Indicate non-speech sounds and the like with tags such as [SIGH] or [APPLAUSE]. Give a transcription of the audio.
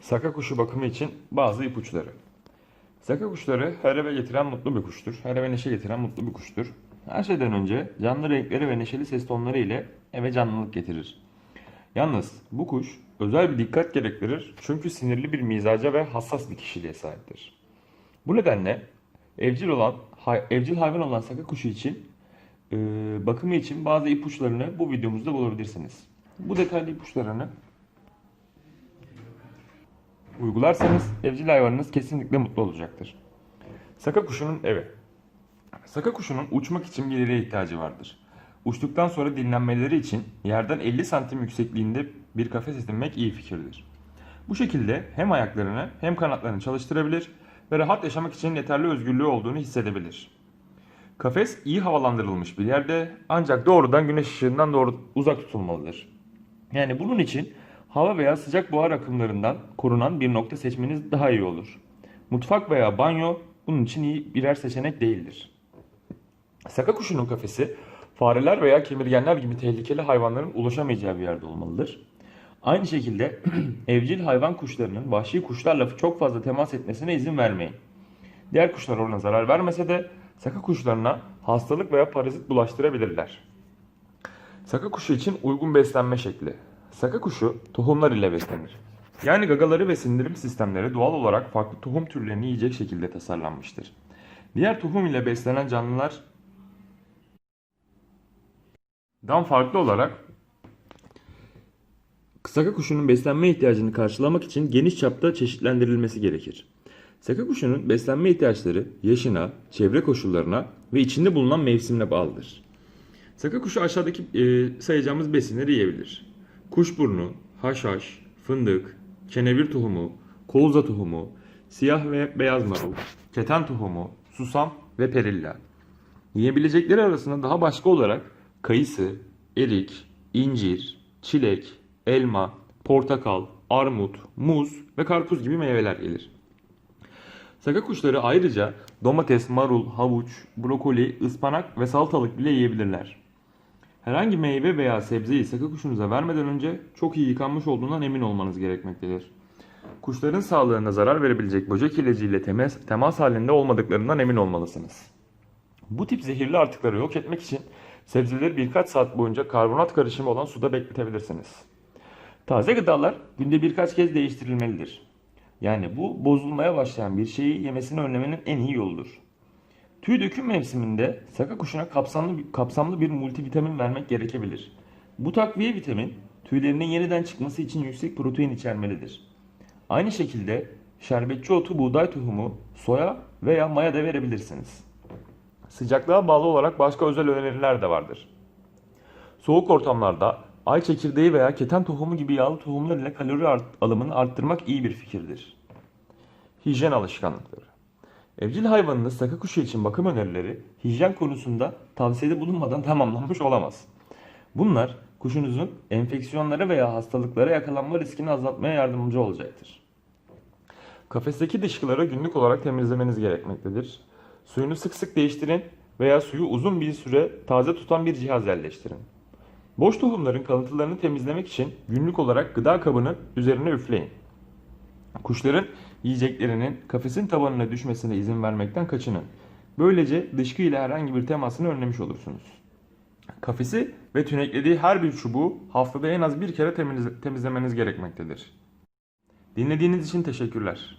Saka kuşu bakımı için bazı ipuçları. Saka kuşları her eve getiren mutlu bir kuştur. Her eve neşe getiren mutlu bir kuştur. Her şeyden önce canlı renkleri ve neşeli ses tonları ile eve canlılık getirir. Yalnız bu kuş özel bir dikkat gerektirir çünkü sinirli bir mizaca ve hassas bir kişiliğe sahiptir. Bu nedenle evcil olan evcil hayvan olan saka kuşu için e, bakımı için bazı ipuçlarını bu videomuzda bulabilirsiniz. Bu detaylı ipuçlarını uygularsanız evcil hayvanınız kesinlikle mutlu olacaktır. Saka kuşunun evi. Saka kuşunun uçmak için bir yere ihtiyacı vardır. Uçtuktan sonra dinlenmeleri için yerden 50 santim yüksekliğinde bir kafes edinmek iyi fikirdir. Bu şekilde hem ayaklarını hem kanatlarını çalıştırabilir ve rahat yaşamak için yeterli özgürlüğü olduğunu hissedebilir. Kafes iyi havalandırılmış bir yerde ancak doğrudan güneş ışığından doğru uzak tutulmalıdır. Yani bunun için hava veya sıcak buhar akımlarından korunan bir nokta seçmeniz daha iyi olur. Mutfak veya banyo bunun için iyi birer seçenek değildir. Saka kuşunun kafesi fareler veya kemirgenler gibi tehlikeli hayvanların ulaşamayacağı bir yerde olmalıdır. Aynı şekilde [CLEARS THROAT] evcil hayvan kuşlarının vahşi kuşlarla çok fazla temas etmesine izin vermeyin. Diğer kuşlar ona zarar vermese de saka kuşlarına hastalık veya parazit bulaştırabilirler. Saka kuşu için uygun beslenme şekli. Saka kuşu tohumlar ile beslenir. Yani gagaları ve sindirim sistemleri doğal olarak farklı tohum türlerini yiyecek şekilde tasarlanmıştır. Diğer tohum ile beslenen canlılar dan farklı olarak Saka kuşunun beslenme ihtiyacını karşılamak için geniş çapta çeşitlendirilmesi gerekir. Saka kuşunun beslenme ihtiyaçları yaşına, çevre koşullarına ve içinde bulunan mevsimine bağlıdır. Saka kuşu aşağıdaki e, sayacağımız besinleri yiyebilir. Kuşburnu, haşhaş, fındık, kenevir tohumu, kolza tohumu, siyah ve beyaz marul, keten tohumu, susam ve perilla. Yiyebilecekleri arasında daha başka olarak kayısı, erik, incir, çilek, elma, portakal, armut, muz ve karpuz gibi meyveler gelir. Saka kuşları ayrıca domates, marul, havuç, brokoli, ıspanak ve salatalık bile yiyebilirler. Herhangi meyve veya sebzeyi saka kuşunuza vermeden önce çok iyi yıkanmış olduğundan emin olmanız gerekmektedir. Kuşların sağlığına zarar verebilecek böcek ilacıyla temas, temas halinde olmadıklarından emin olmalısınız. Bu tip zehirli artıkları yok etmek için sebzeleri birkaç saat boyunca karbonat karışımı olan suda bekletebilirsiniz. Taze gıdalar günde birkaç kez değiştirilmelidir. Yani bu bozulmaya başlayan bir şeyi yemesini önlemenin en iyi yoludur. Tüy döküm mevsiminde saka kuşuna kapsamlı, kapsamlı bir multivitamin vermek gerekebilir. Bu takviye vitamin tüylerinin yeniden çıkması için yüksek protein içermelidir. Aynı şekilde şerbetçi otu buğday tohumu, soya veya maya da verebilirsiniz. Sıcaklığa bağlı olarak başka özel öneriler de vardır. Soğuk ortamlarda ay çekirdeği veya keten tohumu gibi yağlı tohumlar ile kalori art- alımını arttırmak iyi bir fikirdir. Hijyen alışkanlıkları. Evcil hayvanınız saka kuşu için bakım önerileri hijyen konusunda tavsiyede bulunmadan [LAUGHS] tamamlanmış olamaz. Bunlar kuşunuzun enfeksiyonlara veya hastalıklara yakalanma riskini azaltmaya yardımcı olacaktır. Kafesteki dışkıları günlük olarak temizlemeniz gerekmektedir. Suyunu sık sık değiştirin veya suyu uzun bir süre taze tutan bir cihaz yerleştirin. Boş tohumların kalıntılarını temizlemek için günlük olarak gıda kabının üzerine üfleyin. Kuşların yiyeceklerinin kafesin tabanına düşmesine izin vermekten kaçının. Böylece dışkı ile herhangi bir temasını önlemiş olursunuz. Kafesi ve tüneklediği her bir çubuğu haftada en az bir kere temiz- temizlemeniz gerekmektedir. Dinlediğiniz için teşekkürler.